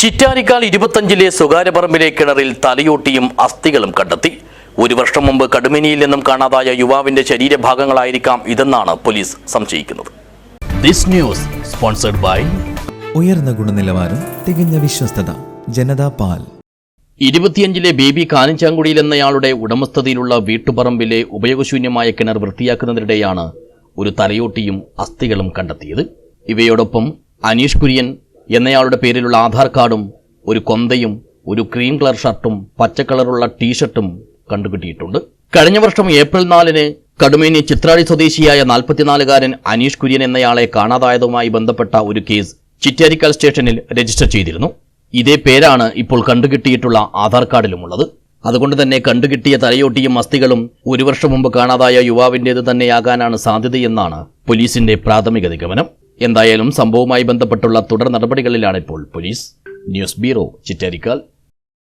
ചിറ്റാരിക്കാൽ ഇരുപത്തഞ്ചിലെ സ്വകാര്യ പറമ്പിലെ കിണറിൽ തലയോട്ടിയും അസ്ഥികളും കണ്ടെത്തി. ഒരു വർഷം മുമ്പ് കടുമിനിയിൽ നിന്നും കാണാതായ യുവാവിന്റെ ശരീരഭാഗങ്ങളായിരിക്കാം ഇതെന്നാണ് പോലീസ് സംശയിക്കുന്നത്. ദിസ് ന്യൂസ് സ്പോൺസർഡ് ബൈ ഉയർന്ന ഗുണനിലവാരം തികഞ്ഞ വിശ്വസ്തത ജനതാ പാൽ. ഇരുപത്തിയഞ്ചിലെ ബേബി കാനഞ്ചാങ്കുടിയിൽ എന്നയാളുടെ ഉടമസ്ഥതയിലുള്ള വീട്ടുപറമ്പിലെ ഉപയോഗശൂന്യമായ കിണർ വൃത്തിയാക്കുന്നതിനിടെയാണ് ഒരു തലയോട്ടിയും അസ്ഥികളും കണ്ടെത്തിയത്. ഇവയോടൊപ്പം അനീഷ് കുര്യൻ എന്നയാളുടെ പേരിലുള്ള ആധാർ കാർഡും ഒരു കൊന്തയും ഒരു ക്രീം കളർ ഷർട്ടും പച്ച കളറുള്ള ടീഷർട്ടും കണ്ടുകിട്ടിയിട്ടുണ്ട്. കഴിഞ്ഞ വർഷം ഏപ്രിൽ നാലിന് കടുമേനി ചിത്രാടി സ്വദേശിയായ നാൽപ്പത്തിനാലുകാരൻ അനീഷ് കുര്യൻ എന്നയാളെ കാണാതായതുമായി ബന്ധപ്പെട്ട ഒരു കേസ് ചിറ്റാരിക്കൽ സ്റ്റേഷനിൽ രജിസ്റ്റർ ചെയ്തിരുന്നു. ഇതേ പേരാണ് ഇപ്പോൾ കണ്ടുകിട്ടിയിട്ടുള്ള ആധാർ കാർഡിലുമുള്ളത്. അതുകൊണ്ട് തന്നെ കണ്ടുകിട്ടിയ തലയോട്ടിയും അസ്ഥികളും ഒരു വർഷം മുമ്പ് കാണാതായ യുവാവിന്റേത് തന്നെയാകാനാണ് സാധ്യതയെന്നാണ് പോലീസിന്റെ പ്രാഥമിക നിഗമനം. എന്തായാലും സംഭവവുമായി ബന്ധപ്പെട്ടുള്ള തുടർ നടപടികളിലാണിപ്പോൾ പോലീസ്. News bureau Chittarikkal.